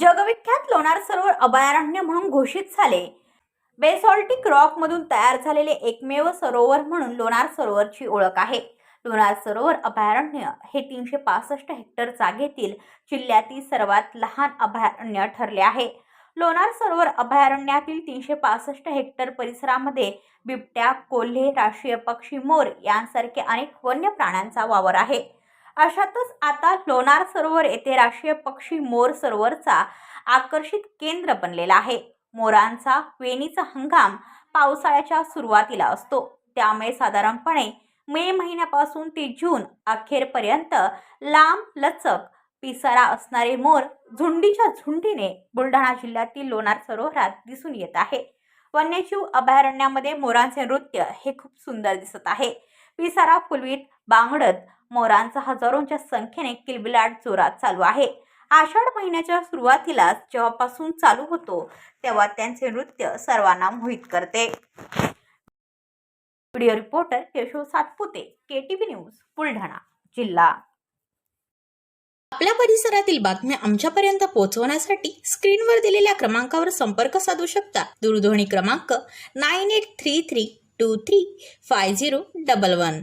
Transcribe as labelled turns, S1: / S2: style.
S1: जगविख्यात लोणार सरोवर अभयारण्य म्हणून घोषित झाले. बेसॉल्टिक रॉकमधून तयार झालेले एकमेव सरोवर म्हणून लोणार सरोवरची ओळख आहे. लोणार सरोवर अभयारण्य हे तीनशे पासष्ट हेक्टर जागेतील जिल्ह्यातील सर्वात लहान अभयारण्य ठरले आहे. लोणार सरोवर अभयारण्यातील तीनशे पासष्ट हेक्टर परिसरामध्ये बिबट्या कोल्हे राष्ट्रीय पक्षी मोर यांसारखे अनेक वन्य प्राण्यांचा वावर आहे. अशातच आता लोणार सरोवर येथे राष्ट्रीय पक्षी मोर सरोवरचा आकर्षित केंद्र बनलेला आहे. मोरांचा वेणीचा हंगाम पावसाळ्याच्या सुरुवातीला असतो. त्यामुळे साधारणपणे मे महिन्यापासून ते जून अखेरपर्यंत लांब लचक पिसारा असणारे मोर झुंडीच्या झुंडीने बुलढाणा जिल्ह्यातील लोणार सरोवरात दिसून येत आहे. वन्यजीव अभयारण्यामध्ये मोरांचे नृत्य हे खूप सुंदर दिसत आहे. पिसारा फुलवीत बांगडत मोरांचा हजारोंच्या संख्येने किलबिलाट जोरात चालू आहे. आषाढ महिन्याच्या सुरुवातीलाच जेव्हापासून चालू होतो तेव्हा त्यांचे नृत्य सर्वांना मोहित करते. Video reporter Yasho Satpute K T news Buldhana जिल्हा.
S2: आपल्या परिसरातील बातम्या आमच्यापर्यंत पोहोचवण्यासाठी स्क्रीनवर दिलेल्या क्रमांकावर संपर्क साधू शकता. दूरध्वनी क्रमांक nine eight three three two three five zero double one.